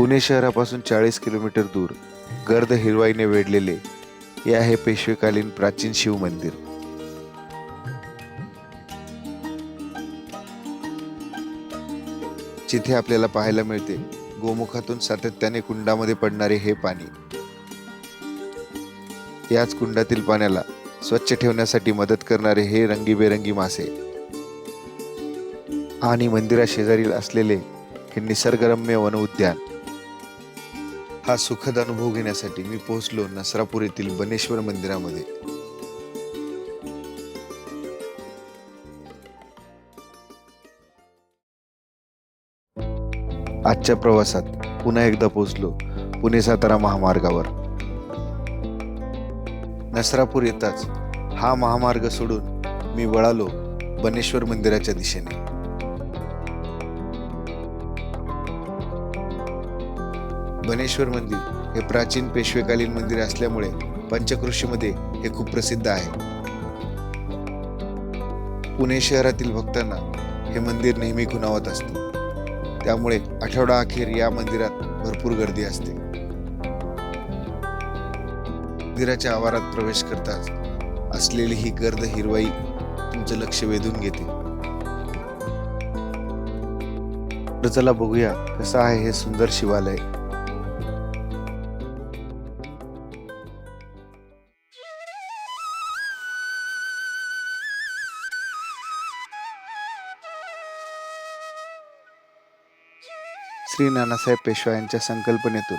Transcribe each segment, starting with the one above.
पुणे शहरापासून चाळीस किलोमीटर दूर गर्द हिरवाईने वेढलेले हे आहे पेशवेकालीन प्राचीन शिव मंदिर. जिथे आपल्याला पाहायला मिळते गोमुखातून सातत्याने कुंडामध्ये पडणारे हे पाणी. याच कुंडातील पाण्याला स्वच्छ ठेवण्यासाठी मदत करणारे हे रंगीबेरंगी मासे. आणि मंदिराशेजारील असलेले हे निसर्गरम्य वन उद्यान हा सुखद अनुभव घेण्यासाठी मी पोहोचलो नसरापूर येथील बनेश्वर मंदिरामध्ये. आजच्या प्रवासात पुन्हा एकदा पोहोचलो पुणे सातारा महामार्गावर. नसरापूर येताच हा महामार्ग सोडून मी वळालो बनेश्वर मंदिराच्या दिशेने. बनेश्वर मंदिर हे प्राचीन पेशवेकालीन मंदिर असल्यामुळे पंचकृषीमध्ये हे खूप प्रसिद्ध आहे. पुणे शहरातील भक्तांना हे मंदिर नेहमी खुणावत असते. त्यामुळे आठवडा अखेर या मंदिरात भरपूर गर्दी असते. मंदिराच्या आवारात प्रवेश करताच असलेली ही गर्द हिरवाई तुमचं लक्ष वेधून घेते. तर चला बघूया कसं आहे हे सुंदर शिवालय. श्री नानासाहेब पेशवा यांच्या संकल्पनेतून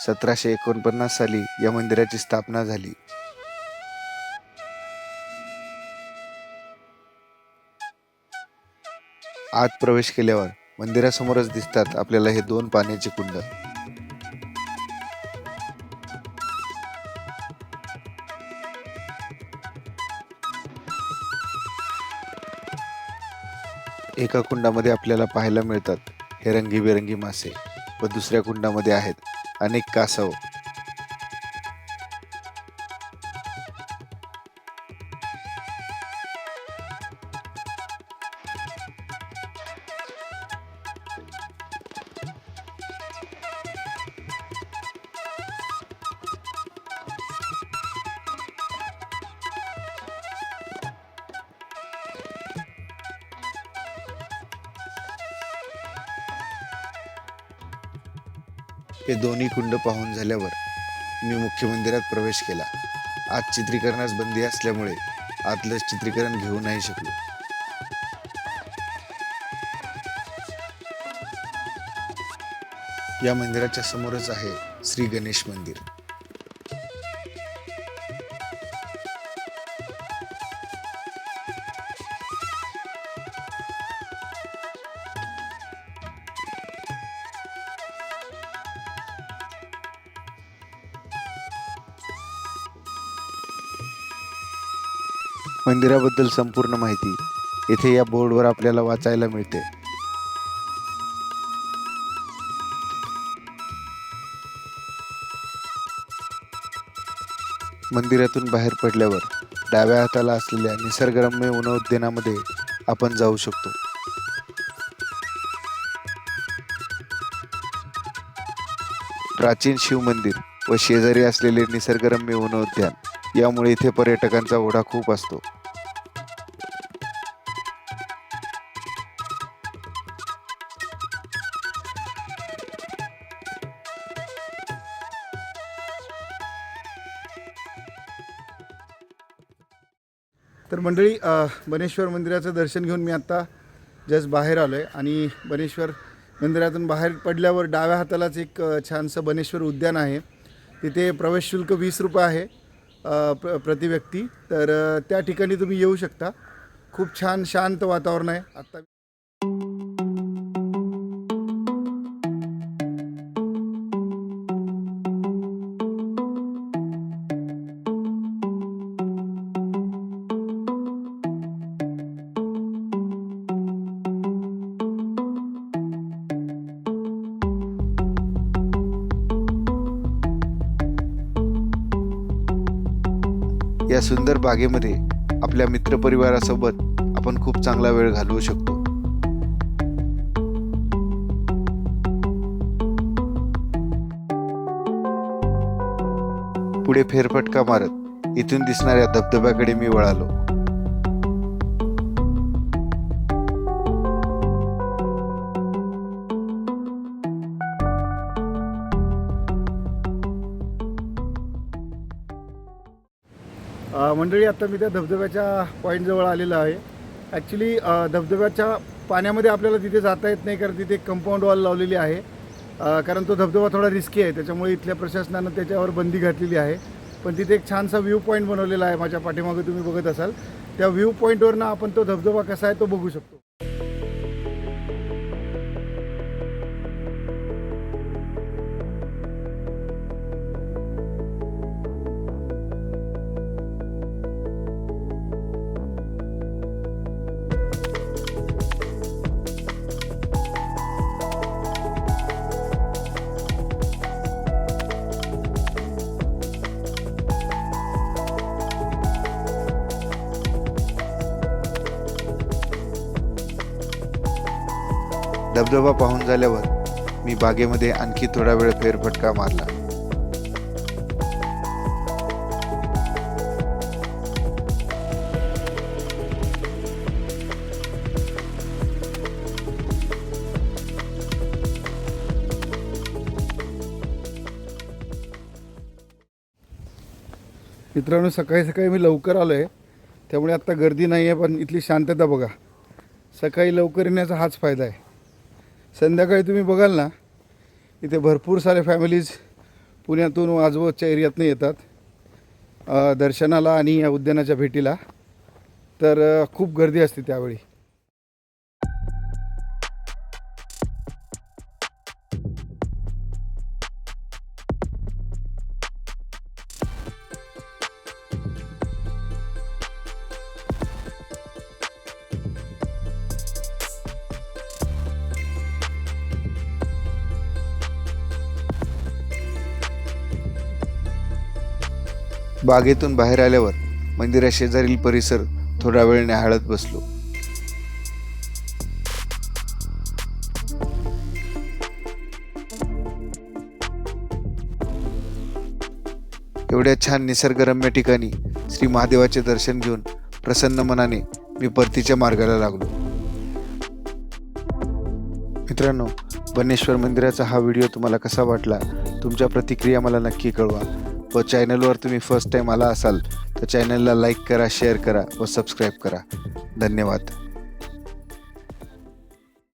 सतराशे एकोणपन्नास साली या मंदिराची स्थापना झाली. आत प्रवेश केल्यावर मंदिरासमोरच दिसतात आपल्याला हे दोन पाण्याचे कुंड. एका कुंडामध्ये आपल्याला पाहायला मिळतात हे रंगीबेरंगी मासे व दुसऱ्या कुंडामध्ये आहेत. अनेक कासव हे दोन्ही कुंड पाहून झाल्यावर मी मुख्य मंदिरात प्रवेश केला. आज चित्रीकरणास बंदी असल्यामुळे आतलं चित्रीकरण घेऊ नाही शकलो. या मंदिराच्या समोरच आहे श्री गणेश मंदिर. मंदिराबद्दल संपूर्ण माहिती येथे या बोर्डवर आपल्याला वाचायला मिळते. मंदिरातून बाहेर पडल्यावर डाव्या हाताला असलेल्या निसर्गरम्य वनोद्यानामध्ये आपण जाऊ शकतो. प्राचीन शिव मंदिर व शेजारी असलेले निसर्गरम्य वनोद्यान यामुळे इथे पर्यटकांचा ओढा खूप असतो. तर मंडळी बनेश्वर मंदिराचं दर्शन घेऊन मी आत्ता जस्ट बाहेर आलो आहे आणि बनेश्वर मंदिरातून बाहेर पडल्यावर डाव्या हातालाच एक छानसं बनेश्वर उद्यान आहे. तिथे प्रवेश शुल्क वीस रुपये आहे. प्र प्रतिव्यक्ती तर त्या ठिकाणी तुम्ही येऊ शकता. खूप छान शांत वातावरण आहे. आत्ता या सुंदर बागेमध्ये आपल्या मित्रपरिवारासोबत आपण खूप चांगला वेळ घालवू शकतो. पुढे फेरफटका मारत इथून दिसणाऱ्या धबधब्याकडे मी वळालो. मंडळी आता मी त्या धबधब्याच्या पॉईंटजवळ आलेलो आहे. ॲक्च्युली धबधब्याच्या पाण्यामध्ये आपल्याला तिथे जाता येत नाही कारण तिथे एक कंपाऊंड वॉल लावलेली आहे. कारण तो धबधबा थोडा रिस्की आहे. त्याच्यामुळे इथल्या प्रशासनानं त्याच्यावर बंदी घातलेली आहे. पण तिथे एक छानसा व्ह्यू पॉईंट बनवलेला आहे. माझ्या पाठीमागे तुम्ही बघत असाल. त्या व्ह्यू पॉईंटवरनं आपण तो धबधबा कसा आहे तो बघू शकतो. धबधबा पाहून झाल्यावर मी बागेमध्ये आणखी थोडा वेळ फेरफटका मारला. मित्रांनो सकाळी सकाळी मी लवकर आलो आहे त्यामुळे आत्ता गर्दी नाही आहे पण इथली शांतता बघा. सकाळी लवकर येण्याचा हाच फायदा आहे. संध्याकाळी तुम्ही बघाल ना इथे भरपूर सारे फॅमिलीज पुण्यातून आजूबाजूच्या एरियातनं येतात. दर्शनाला आणि या उद्यानाच्या भेटीला. तर खूप गर्दी असते त्यावेळी. बागेतून बाहेर आल्यावर मंदिराशेजारील परिसर थोडा वेळ न्याहाळत बसलो. एवढ्या छान निसर्गरम्य ठिकाणी श्री महादेवाचे दर्शन घेऊन प्रसन्न मनाने मी परतीच्या मार्गाला लागलो. मित्रांनो बनेश्वर मंदिराचा हा व्हिडिओ तुम्हाला कसा वाटला? तुमच्या प्रतिक्रिया मला नक्की कळवा. व चॅनलवर तुम्ही फर्स्ट टाईम आला असाल तर चॅनलला लाईक करा शेअर करा व सबस्क्राईब करा. धन्यवाद.